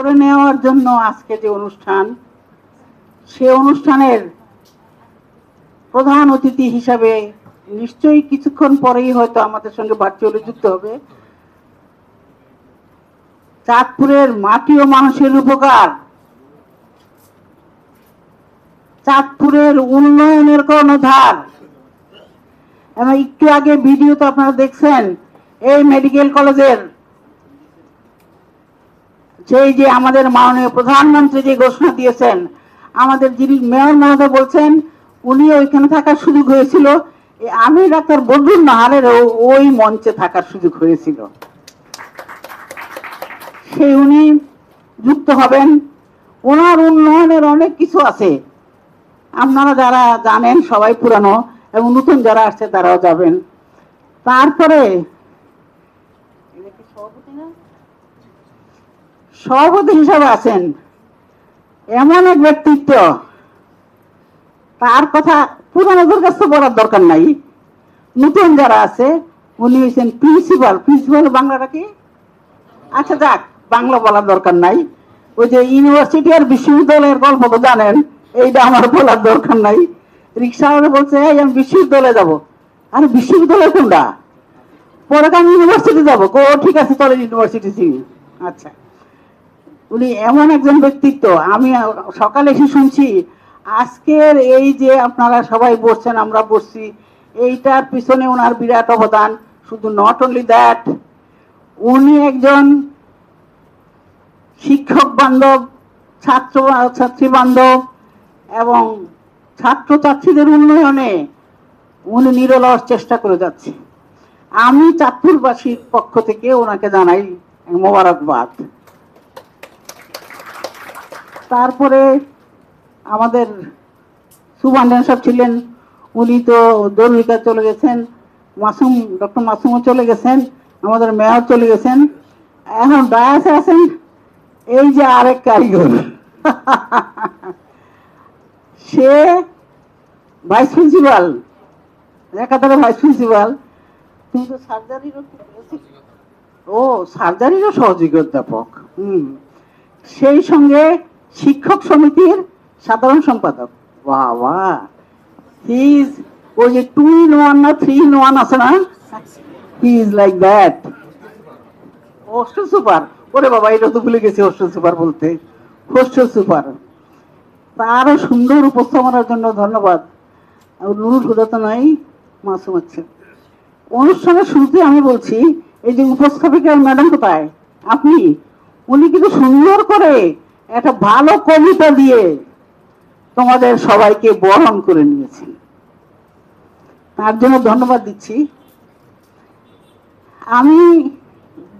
করে নেওয়ার জন্য আজকে যে অনুষ্ঠান, সে অনুষ্ঠানের প্রধান অতিথি হিসাবে নিশ্চয়ই কিছুক্ষণ পরেই হয়তো আমাদের সঙ্গে ভার্চুয়ালি যুক্ত হবে। চাঁদপুরের মাটি ও মানুষের উপকার। চাঁদপুরের উন্নয়নের কর্ণধার। এবং একটু আগে ভিডিও তো আপনারা দেখছেন, এই মেডিকেল কলেজের সেই যে আমাদের মাননীয় প্রধানমন্ত্রী যে ঘোষণা দিয়েছেন, আমাদের যিনি মেয়র মহোদয় বলছেন, উনি ওইখানে থাকার সুযোগ হয়েছিল। আমি ডাক্তার বদরুল নাহারের ওই মঞ্চে থাকার সুযোগ হয়েছিল। সেই উনি যুক্ত হবেন। ওনার উন্নয়নের অনেক কিছু আছে। আপনারা যারা জানেন, সবাই পুরানো এবং নতুন যারা আসছে তারাও যাবেন। তারপরে এটা কি সভাপতি না? সভাপতি হিসাবে আছেন। এমন এক ব্যক্তিত্ব, তার কথা পুরানোদের কাছে বলার দরকার নাই। নতুন যারা আছে, উনি হয়েছেন প্রিন্সিপাল প্রিন্সিপাল বাংলাটা কি? আচ্ছা যাক, বাংলা বলার দরকার নাই। ওই যে ইউনিভার্সিটি আর বিশ্ববিদ্যালয়ের গল্প তো জানেন, এইটা আমার বলার দরকার নাই। রিক্সাওয়ালা বলছে আমি বিশ্ববিদ্যালয়ে যাব। আরে, বিশ্ববিদ্যালয় কোনটা? পরে আমি ইউনিভার্সিটি যাব। ও ঠিক আছে চলে ইউনিভার্সিটি আচ্ছা। উনি এমন একজন ব্যক্তিত্ব, আমি সকালে এসে শুনছি, আজকের এই যে আপনারা সবাই বসছেন, আমরা বসছি, এইটার পিছনে ওনার বিরাট অবদান, শুধু নট অনলি দ্যাট উনি একজন শিক্ষক বান্ধব, ছাত্র, ছাত্রী বান্ধব, এবং ছাত্রছাত্রীদের উন্নয়নে উনি নিরলস চেষ্টা করে যাচ্ছে। আমি চাঁদপুরবাসীর পক্ষ থেকে ওনাকে জানাই মোবারকবাদ। তারপরে আমাদের সুবান্ডান সাহেব ছিলেন, উনি তো দরুরিকা চলে গেছেন, মাসুম, ডক্টর মাসুমও চলে গেছেন, আমাদের মেয়র চলে গেছেন। এখন ডায়াসে আছেন, এই যে আরেক কারিগর। সে ভাইস প্রিন্সিপাল, একাধারে ভাইস প্রিন্সিপাল। কিন্তু সার্জারিরও ও, সার্জারিরও সহযোগী অধ্যাপক হুম। সেই সঙ্গে শিক্ষক সমিতির সাধারণ সম্পাদক। বাবা হি ইজ ওই যে টু ইন ওয়ান না থ্রি ইন ওয়ান আছে না? He is like that hostel super ওরে বাবা, এটা তো ভুলে গেছি হোস্টেল সুপার বলতে। হোস্টেল সুপার তারও সুন্দর উপস্থাপনার জন্য ধন্যবাদ। নুরুল হুদা তো নাই, মাসুম আছে। অনুষ্ঠানের শুরুতে আমি বলছি, এই যে উপস্থাপিকা ম্যাডাম কোথায়? আপনি? উনি কিন্তু সুন্দর করে একটা ভালো কবিতা দিয়ে তোমাদের সবাইকে বরণ করে নিয়েছি। তার জন্য ধন্যবাদ দিচ্ছি। আমি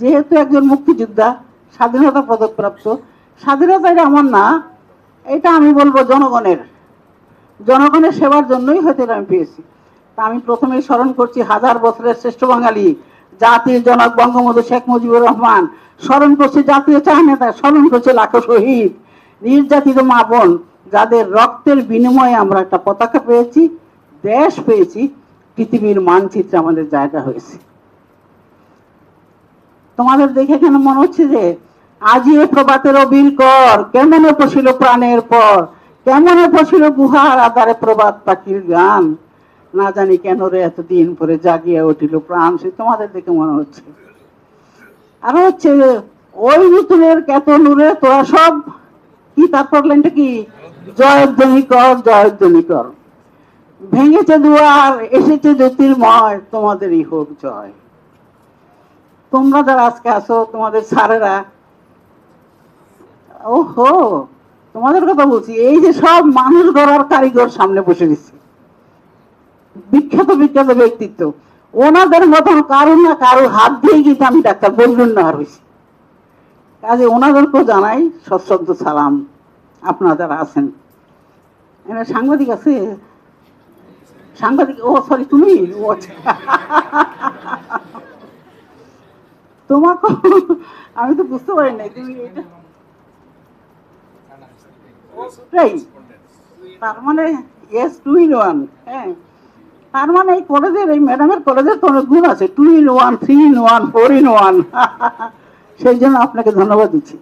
যেহেতু একজন মুক্তিযোদ্ধা, স্বাধীনতা পদকপ্রাপ্ত স্বাধীনতা এটা আমার না, এটা আমি বলব জনগণের জনগণের সেবার জন্যই হয়তো আমি পেয়েছি। তা আমি প্রথমে স্মরণ করছি হাজার বছরের শ্রেষ্ঠ বাঙালি জাতির জনক বঙ্গবন্ধু শেখ মুজিবুর রহমান, স্মরণ করছি জাতীয় চাহিদা স্মরণ করছে লাখো শহীদ। নির্যাতিত মা বোন, যাদের রক্তের বিনিময়ে আমরা একটা পতাকা পেয়েছি, দেশ পেয়েছি, পৃথিবীর মানচিত্রে আমাদের জায়গা হয়েছে। তোমাদের দেখে কেন মনে হচ্ছে যে, আজি এ প্রভাতের অবিল কর, কেমনে পশিল প্রাণের পর, কেমনে পশিল গুহার আধারে প্রভাত পাখির গান? না জানি কেন রে এতদিন পরে জাগিয়ে উঠিল প্রাণ, সে তোমাদের দেখে মনে হচ্ছে। আর হচ্ছে ওই নতুনের কেত নূরে তোরা সব কি তারপর লাইনটা কি? জয়ধ্বনি কর জয়ধ্বনি কর। ভেঙেছে দুয়ার, এসেছে জ্যোতির্ময়, তোমাদেরই হোক জয়। তোমরা যারা আজকে আসো তোমাদের স্যারেরা, ওহো, তোমাদের কথা বলছি, এই যে সব মানুষ গড়ার কারিগর সামনে বসে দিচ্ছে বিখ্যাত বিখ্যাত ব্যক্তিত্ব। ওনাদের মতন কারও না কারও হাত দিয়ে কিন্তু আমি ডাক্তার বললুন না আর হয়েছি। কাজে ওনাদেরকেও জানাই সশ্রদ্ধ সালাম আপনারা যারা আছেন। এখানে সাংবাদিক আছে? সাংবাদিক ও সরি তুমি। তোমাকে আমি তো বুঝতে পারি নাই তুমি এটা তার মানে ইয়েস টু ইন ওয়ান হ্যাঁ। তার মানে এই কলেজের, এই ম্যাডামের কলেজের তো অনেক গুণ আছে। Two in one three in one four in one সেই জন্য আপনাকে ধন্যবাদ দিচ্ছি।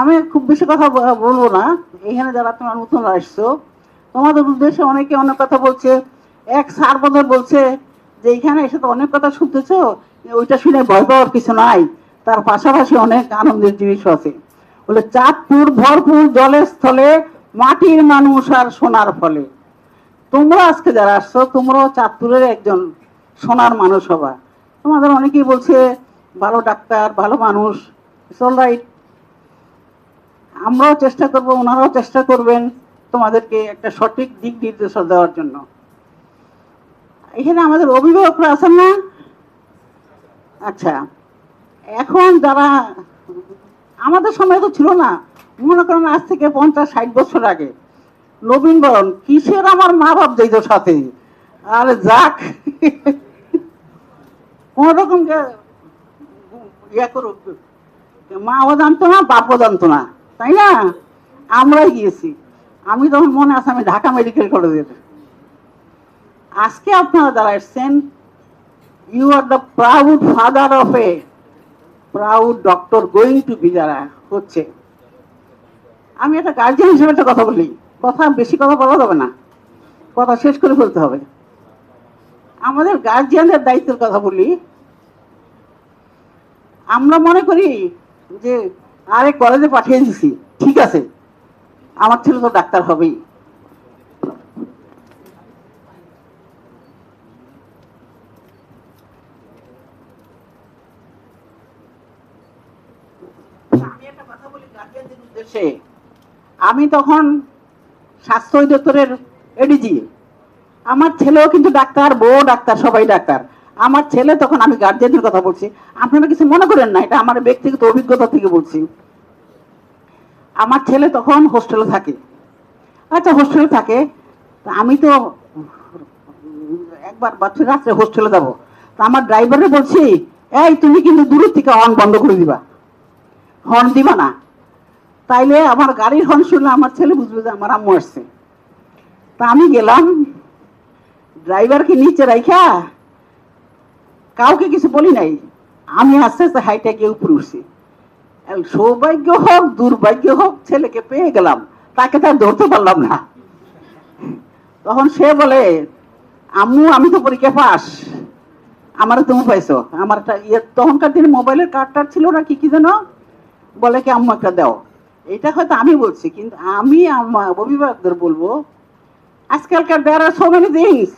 আমি খুব বেশি কথা বলব না। এখানে যারা তোমার নতুন আসছো, তোমাদের উদ্দেশ্যে অনেকে অনেক কথা বলছে। এক স্যার বোধহয় বলছে যে, এখানে এসে তো অনেক কথা শুনতেছো, ওইটা শুনে ভয় পাওয়ার কিছু নাই। তার পাশাপাশি অনেক আনন্দের জিনিস আছে। বলে, চাঁদপুর ভরপুর জলের স্থলে মাটির মানুষ আর সোনার ফলে। তোমরা আজকে যারা আসছো, তোমরাও চাঁদপুরের একজন সোনার মানুষ হবা। তোমাদের অনেকেই বলছে, ভালো ডাক্তার, ভালো মানুষ অল রাইট আমরাও চেষ্টা করব, ওনারাও চেষ্টা করবেন তোমাদেরকে একটা সঠিক দিক নির্দেশনা দেওয়ার জন্য। এখানে আমাদের অভিভাবকরা আছেন না? আচ্ছা এখন যারা, আমাদের সময় তো ছিল না। মনে করেন আজ থেকে পঞ্চাশ, ষাট বছর আগে। নবীন বরণ, কিসের আমার মা বাপ যাইতো সাথে? আর যাক। কোন রকম ইয়া করুক। মাও জানতো না, বাপও জানতো না, তাই না? আমরাই গিয়েছি। আমি তখন মনে আছে, আমি ঢাকা মেডিকেল কলেজের আজকে আপনারা যারা এসছেন you are the proud father of a proud doctor going to be যারা হচ্ছে। আমি একটা গার্জিয়ান হিসেবে একটা কথা বলি। কথা বেশি কথা বলা যাবে না। কথা শেষ করে ফেলতে হবে। আমাদের গার্জিয়ানের দায়িত্বের কথা বলি। আমরা মনে করি যে আরে কলেজে পাঠিয়ে দিছি, ঠিক আছে। আমার ছেলে তো ডাক্তার হবেই। আমি তখন স্বাস্থ্য অধিদপ্তরের এডিজি আমার ছেলেও কিন্তু ডাক্তার, বউ ডাক্তার, সবাই ডাক্তার। আমার ছেলে তখন আমি গার্জেনের কথা বলছি। আপনারা কিছু মনে করেন না, এটা আমার ব্যক্তিগত অভিজ্ঞতা থেকে বলছি। আমার ছেলে তখন হোস্টেলে থাকে। আচ্ছা হোস্টেলে থাকে। আমি তো একবার বাচ্চা রাত্রে হোস্টেলে যাব। তা আমার ড্রাইভারে বলছি, এই, তুমি কিন্তু দূরের থেকে হর্ন বন্ধ করে দিবা। হর্ন দিবা না। তাইলে আমার গাড়ির হর্ন শুনলে আমার ছেলে বুঝবে যে আমার আম্মু আসছে। তা আমি গেলাম, ড্রাইভারকে নিচে রাইখা, কাউকে কিছু বলি নাই। আমি আস্তে আস্তে হাইটা গিয়ে উপরে উঠছি। সৌভাগ্য হোক, দুর্ভাগ্য হোক, ছেলেকে পেয়ে গেলাম। তাকে তার ধরতে পারলাম না। তখন সে বলে, আম্মু, আমি তো পরীক্ষা পাস। আমার তুমি পাইছো। আমার ইয়ে তখনকার দিনে মোবাইলের কার্ড ছিল না কি কি যেন? বলে কি, আম্মু একটা দাও। এটা হয়তো আমি বলছি, কিন্তু আমি আমার অভিভাবকদের বলব, আজকালকার there are so many things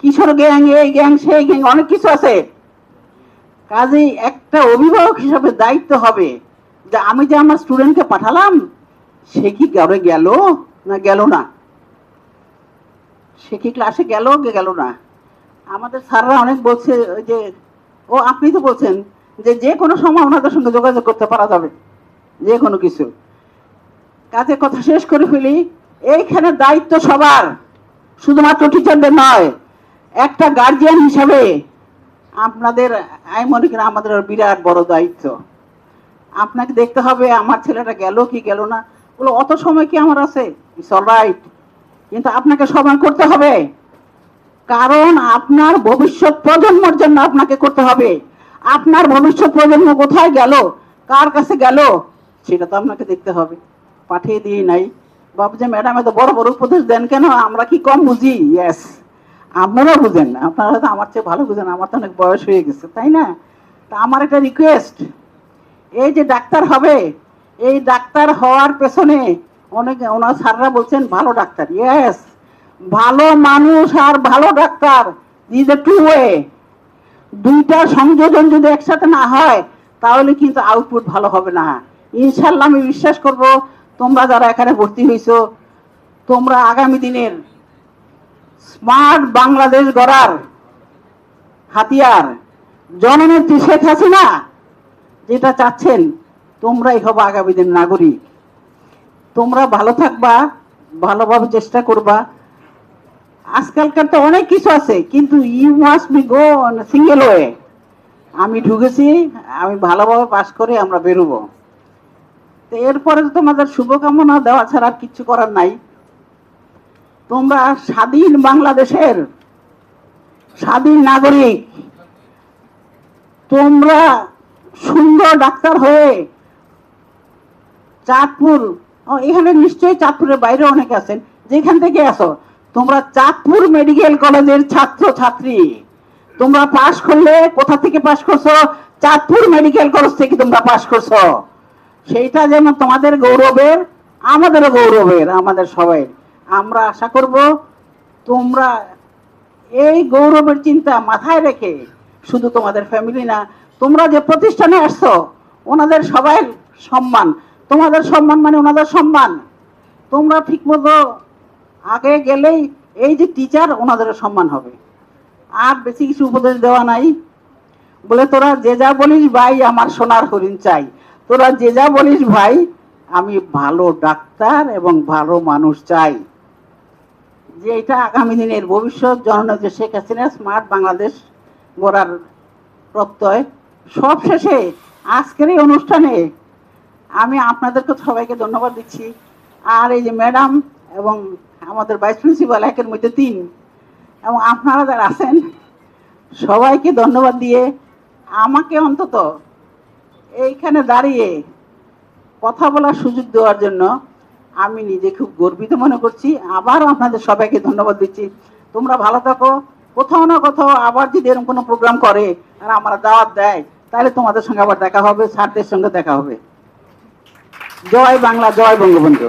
Kishore gang, এই গ্যাং, সেই গ্যাং, অনেক কিছু আছে। কাজেই একটা অভিভাবক হিসাবে দায়িত্ব হবে যে আমি যে আমার স্টুডেন্টকে পাঠালাম, সে কি ঘরে গেল না গেল না? সে কি ক্লাসে গেল গেল না? আমাদের স্যাররা অনেক বলছে যে, ও আপনি তো বলছেন যে যে কোনো সময় ওনাদের সঙ্গে যোগাযোগ করতে পারা যাবে, যে কোনো কিছু। কাজে কথা শেষ করে ফেলি, এইখানে দায়িত্ব সবার, শুধুমাত্র টিচারদের নয়, একটা গার্জিয়ান হিসাবে আপনাদের, আমি মনে করি আমাদের বিরাট বড় দায়িত্ব। আপনাকে দেখতে হবে আমার ছেলেটা গেল কি গেল না, বলো, অত সময় কি আমার আছে? ইটস অল রাইট কিন্তু আপনাকে সময় করতে হবে। কারণ আপনার ভবিষ্যৎ প্রজন্মর জন্য আপনাকে করতে হবে। আপনার ভবিষ্যৎ প্রজন্ম কোথায় গেল? কার কাছে গেল? সেটা তো আপনাকে দেখতে হবে। পাঠিয়ে দিয়ে নাই। বাবু যে, ম্যাডাম এত বড় বড় উপদেশ দেন কেন? আমরা কি কম বুঝি? ইয়েস, আপনারা বুঝেন আপনারা হয়তো আমার চেয়ে ভালো বুঝেন। আমার তো অনেক বয়স হয়ে গেছে, তাই না? তা আমার একটা রিকোয়েস্ট এই যে ডাক্তার হবে, এই ডাক্তার হওয়ার পেছনে অনেক, ওনার স্যাররা বলছেন, ভালো ডাক্তার। ইয়েস, ভালো মানুষ আর ভালো doctor is a two way দুইটা সংযোজন যদি একসাথে না হয়, তাহলে কিন্তু আউটপুট ভালো হবে না। ইনশাল্লাহ আমি বিশ্বাস করব তোমরা যারা এখানে ভর্তি হয়েছো তোমরা আগামী দিনের স্মার্ট বাংলাদেশ গড়ার হাতিয়ার জননেত্রী শেখ হাসিনা যেটা চাচ্ছেন, তোমরাই হবে আগামী দিন নাগরিক। তোমরা ভালো থাকবা, ভালোভাবে চেষ্টা করবা। আজকালকার তো অনেক কিছু আছে, কিন্তু you must be go single way আমি ঢুকেছি, আমি ভালোভাবে পাশ করে আমরা বেরোবো। তো এরপরে তোমাদের শুভকামনা দেওয়া ছাড়া আর কিচ্ছু করার নাই। তোমরা স্বাধীন বাংলাদেশের স্বাধীন নাগরিক। তোমরা সুন্দর ডাক্তার হয়ে চাঁদপুর এখানে নিশ্চয়ই চাঁদপুরের বাইরে অনেকে আছেন, যেখান থেকে আসো তোমরা চাঁদপুর মেডিকেল কলেজের ছাত্র ছাত্রী তোমরা পাশ করলে কোথা থেকে পাশ করছ? চাঁদপুর মেডিকেল কলেজ থেকে তোমরা পাশ করছ। সেইটা যেন তোমাদের গৌরবের, আমাদেরও গৌরবের, আমাদের সবাই আমরা আশা করব তোমরা এই গৌরবের চিন্তা মাথায় রেখে শুধু তোমাদের ফ্যামিলি না, তোমরা যে প্রতিষ্ঠানে আসছো, ওনাদের সবাই সম্মান। তোমাদের সম্মান মানে ওনাদের সম্মান। তোমরা ঠিকমতো আগে গেলেই এই যে টিচার ওনাদেরও সম্মান হবে। আর বেশি কিছু উপদেশ দেওয়া নাই। বলে তোরা যে যা বলিস ভাই, আমার সোনার হরিণ চাই। তোরা যে যা বলিস ভাই, আমি ভালো ডাক্তার এবং ভালো মানুষ চাই। যে এটা আগামী দিনের ভবিষ্যৎ, জননেত্রী শেখ হাসিনা, স্মার্ট বাংলাদেশ গড়ার প্রত্যয়। সব শেষে আজকের এই অনুষ্ঠানে আমি আপনাদেরকে সবাইকে ধন্যবাদ দিচ্ছি। আর এই যে ম্যাডাম এবং আমাদের ভাইস প্রিন্সিপাল একের মধ্যে তিন এবং আপনারা যারা আছেন, সবাইকে ধন্যবাদ দিয়ে আমাকে অন্তত এইখানে দাঁড়িয়ে কথা বলার সুযোগ দেওয়ার জন্য আমি নিজে খুব গর্বিত মনে করছি। আবারও আপনাদের সবাইকে ধন্যবাদ দিচ্ছি। তোমরা ভালো থাকো। কোথাও না কোথাও আবার যদি এরকম কোনো প্রোগ্রাম করে আর আমরা দাওয়াত দেয়, তাহলে তোমাদের সঙ্গে আবার দেখা হবে, স্যারদের সঙ্গে দেখা হবে। জয় বাংলা, জয় বঙ্গবন্ধু।